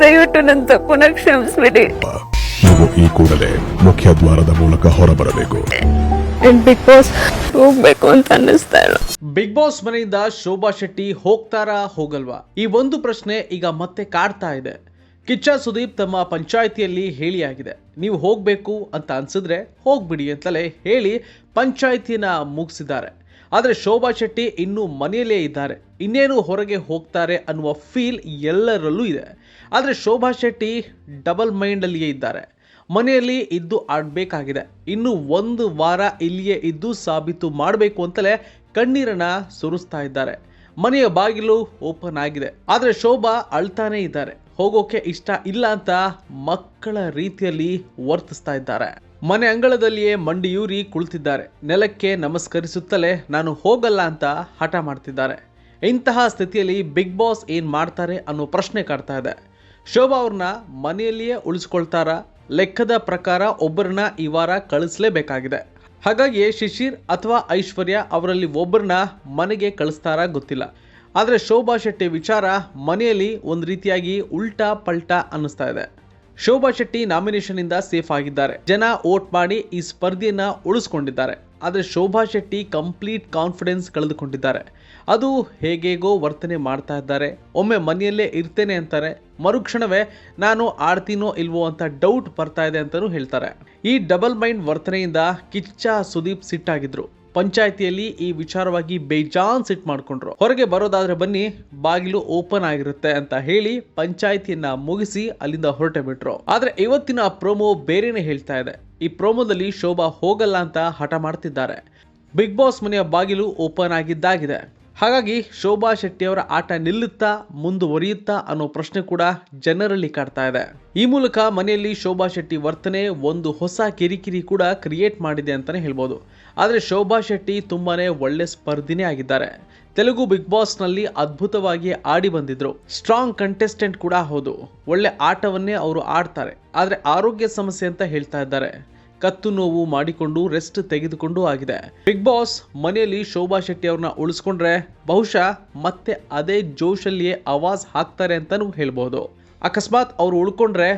ದಯವಿಟ್ಟು ನನ್ನ ತಪ್ಪನ್ನ ಕ್ಷಮಿಸ್ಬಿಡಿ ನೀವು ಈ ಕೂಡಲೇ ಮುಖ್ಯ ದ್ವಾರದ ಮೂಲಕ ಹೊರಬರಬೇಕು. ಬಿಗ್ ಬಾಸ್ ಹೋಗ್ಬೇಕು ಅಂತ ಅನ್ನಿಸ್ತಾ ಇಲ್ಲ ಬಿಗ್ ಬಾಸ್ ಮನೆಯಿಂದ ಶೋಭಾ ಶೆಟ್ಟಿ ಹೋಗ್ತಾರಾ ಹೋಗಲ್ವಾ? ಈ ಒಂದು ಪ್ರಶ್ನೆ ಈಗ ಮತ್ತೆ ಕಾಡ್ತಾ ಇದೆ. ಕಿಚ್ಚ ಸುದೀಪ್ ತಮ್ಮ ಪಂಚಾಯಿತಿಯಲ್ಲಿ ಹೇಳಿಯಾಗಿದೆ. ನೀವು ಹೋಗಬೇಕು ಅಂತ ಅನ್ಸಿದ್ರೆ ಹೋಗ್ಬಿಡಿ ಅಂತಲೇ ಹೇಳಿ ಪಂಚಾಯಿತಿನ ಮುಗಿಸಿದ್ದಾರೆ. ಆದರೆ ಶೋಭಾ ಶೆಟ್ಟಿ ಇನ್ನೂ ಮನೆಯಲ್ಲೇ ಇದ್ದಾರೆ. ಇನ್ನೇನು ಹೊರಗೆ ಹೋಗ್ತಾರೆ ಅನ್ನುವ ಫೀಲ್ ಎಲ್ಲರಲ್ಲೂ ಇದೆ. ಆದರೆ ಶೋಭಾ ಶೆಟ್ಟಿ ಡಬಲ್ ಮೈಂಡಲ್ಲಿಯೇ ಇದ್ದಾರೆ. ಮನೆಯಲ್ಲಿ ಇದ್ದು ಆಡಬೇಕಾಗಿದೆ. ಇನ್ನು ಒಂದು ವಾರ ಇಲ್ಲಿಯೇ ಇದ್ದು ಸಾಬೀತು ಮಾಡಬೇಕು ಅಂತಲೇ ಕಣ್ಣೀರನ್ನು ಸುರಿಸ್ತಾ ಇದ್ದಾರೆ. ಮನೆಯ ಬಾಗಿಲು ಓಪನ್ ಆಗಿದೆ. ಆದರೆ ಶೋಭಾ ಅಳ್ತಾನೇ ಇದ್ದಾರೆ. ಹೋಗೋಕೆ ಇಷ್ಟ ಇಲ್ಲ ಅಂತ ಮಕ್ಕಳ ರೀತಿಯಲ್ಲಿ ವರ್ತಿಸ್ತಾ ಇದ್ದಾರೆ. ಮನೆ ಅಂಗಳದಲ್ಲಿಯೇ ಮಂಡಿಯೂರಿ ಕುಳಿತಿದ್ದಾರೆ. ನೆಲಕ್ಕೆ ನಮಸ್ಕರಿಸುತ್ತಲೇ ನಾನು ಹೋಗಲ್ಲ ಅಂತ ಹಠ ಮಾಡ್ತಿದ್ದಾರೆ. ಇಂತಹ ಸ್ಥಿತಿಯಲ್ಲಿ ಬಿಗ್ ಬಾಸ್ ಏನು ಮಾಡ್ತಾರೆ ಅನ್ನೋ ಪ್ರಶ್ನೆ ಕಾಡ್ತಾ ಇದೆ. ಶೋಭಾ ಅವ್ರನ್ನ ಮನೆಯಲ್ಲಿಯೇ ಉಳಿಸ್ಕೊಳ್ತಾರ? ಲೆಕ್ಕದ ಪ್ರಕಾರ ಒಬ್ಬರನ್ನ ಈ ವಾರ ಕಳಿಸ್ಲೇಬೇಕಾಗಿದೆ. ಹಾಗಾಗಿ ಶಿಶಿರ್ ಅಥವಾ ಐಶ್ವರ್ಯ ಅವರಲ್ಲಿ ಒಬ್ಬರನ್ನ ಮನೆಗೆ ಕಳಿಸ್ತಾರಾ ಗೊತ್ತಿಲ್ಲ. ಆದರೆ ಶೋಭಾ ಶೆಟ್ಟಿ ವಿಚಾರ ಮನೆಯಲ್ಲಿ ಒಂದು ರೀತಿಯಾಗಿ ಉಲ್ಟಾ ಪಲ್ಟಾ ಅನ್ನಿಸ್ತಾ ಇದೆ. ಶೋಭಾ ಶೆಟ್ಟಿ ನಾಮಿನೇಷನ್ ಇಂದ ಸೇಫ್ ಆಗಿದ್ದಾರೆ. ಜನ ವೋಟ್ ಮಾಡಿ ಈ ಸ್ಪರ್ಧೆಯನ್ನ ಉಳಿಸ್ಕೊಂಡಿದ್ದಾರೆ. ಆದರೆ ಶೋಭಾ ಶೆಟ್ಟಿ ಕಂಪ್ಲೀಟ್ ಕಾನ್ಫಿಡೆನ್ಸ್ ಕಳೆದುಕೊಂಡಿದ್ದಾರೆ. ಅದು ಹೇಗೇಗೋ ವರ್ತನೆ ಮಾಡ್ತಾ ಇದ್ದಾರೆ. ಒಮ್ಮೆ ಮನೆಯಲ್ಲೇ ಇರ್ತೇನೆ ಅಂತಾರೆ. ಮರುಕ್ಷಣವೇ ನಾನು ಆಡ್ತೀನೋ ಇಲ್ವೋ ಅಂತ ಡೌಟ್ ಬರ್ತಾ ಇದೆ ಅಂತಲೂ ಹೇಳ್ತಾರೆ. ಈ ಡಬಲ್ ಮೈಂಡ್ ವರ್ತನೆಯಿಂದ ಕಿಚ್ಚ ಸುದೀಪ್ ಸಿಟ್ಟಾಗಿದ್ರು. ಪಂಚಾಯಿತಿಯಲ್ಲಿ ಈ ವಿಚಾರವಾಗಿ ಬೇಜಾನ್ ಸಿಟ್ ಮಾಡ್ಕೊಂಡ್ರು. ಹೊರಗೆ ಬರೋದಾದ್ರೆ ಬನ್ನಿ, ಬಾಗಿಲು ಓಪನ್ ಆಗಿರುತ್ತೆ ಅಂತ ಹೇಳಿ ಪಂಚಾಯಿತಿಯನ್ನ ಮುಗಿಸಿ ಅಲ್ಲಿಂದ ಹೊರಟೆ ಬಿಟ್ರು. ಆದ್ರೆ ಇವತ್ತಿನ ಪ್ರೋಮೋ ಬೇರೆನೆ ಹೇಳ್ತಾ ಇದೆ. ಈ ಪ್ರೋಮೋದಲ್ಲಿ ಶೋಭಾ ಹೋಗಲ್ಲ ಅಂತ ಹಠ ಮಾಡ್ತಿದ್ದಾರೆ. ಬಿಗ್ ಬಾಸ್ ಮನೆಯ ಬಾಗಿಲು ಓಪನ್ ಆಗಿದ್ದಾಗಿದೆ. ಹಾಗಾಗಿ ಶೋಭಾ ಶೆಟ್ಟಿ ಅವರ ಆಟ ನಿಲ್ಲುತ್ತಾ ಮುಂದುವರಿಯುತ್ತಾ ಅನ್ನೋ ಪ್ರಶ್ನೆ ಕೂಡ ಜನರಲ್ಲಿ ಕಾಡ್ತಾ ಇದೆ. ಈ ಮೂಲಕ ಮನೆಯಲ್ಲಿ ಶೋಭಾ ಶೆಟ್ಟಿ ವರ್ತನೆ, ಒಂದು ಹೊಸ ಕಿರಿಕಿರಿ ಕೂಡ ಕ್ರಿಯೇಟ್ ಮಾಡಿದೆ ಅಂತಾನೆ ಹೇಳ್ಬೋದು. ಆದರೆ ಶೋಭಾ ಶೆಟ್ಟಿ ತುಂಬಾನೇ ಒಳ್ಳೆ ಸ್ಪರ್ಧಿನೇ ಆಗಿದ್ದಾರೆ. ತೆಲುಗು ಬಿಗ್ ಬಾಸ್ನಲ್ಲಿ ಅದ್ಭುತವಾಗಿ ಆಡಿ ಬಂದಿದ್ರು. ಸ್ಟ್ರಾಂಗ್ ಕಂಟೆಸ್ಟೆಂಟ್ ಕೂಡ ಹೌದು. ಒಳ್ಳೆ ಆಟವನ್ನೇ ಅವರು ಆಡ್ತಾರೆ. ಆದರೆ ಆರೋಗ್ಯ ಸಮಸ್ಯೆ ಅಂತ ಹೇಳ್ತಾ ಇದ್ದಾರೆ. ಕತ್ತು ನೋವು ಮಾಡಿಕೊಂಡು ರೆಸ್ಟ್ ತೆಗೆದುಕೊಂಡು ಆಗಿದೆ. ಬಿಗ್ ಬಾಸ್ ಮನೆಯಲ್ಲಿ ಶೋಭಾ ಶೆಟ್ಟಿ ಅವ್ರನ್ನ ಉಳಿಸ್ಕೊಂಡ್ರೆ ಬಹುಶಃ ಮತ್ತೆ ಅದೇ ಜೋಶಲ್ಲಿಯೇ ಆವಾಜ್ ಹಾಕ್ತಾರೆ ಅಂತಾನೂ ಹೇಳ್ಬೋದು. ಅಕಸ್ಮಾತ್ ಅವ್ರು ಉಳ್ಕೊಂಡ್ರೆ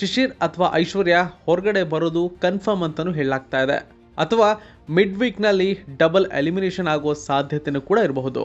ಶಿಶಿರ್ ಅಥವಾ ಐಶ್ವರ್ಯ ಹೊರಗಡೆ ಬರೋದು ಕನ್ಫರ್ಮ್ ಅಂತಾನೂ ಹೇಳಲಾಗ್ತಾ ಇದೆ. ಅಥವಾ ಮಿಡ್ ವೀಕ್ನಲ್ಲಿ ಡಬಲ್ ಎಲಿಮಿನೇಷನ್ ಆಗೋ ಸಾಧ್ಯತೆನೂ ಕೂಡ ಇರಬಹುದು.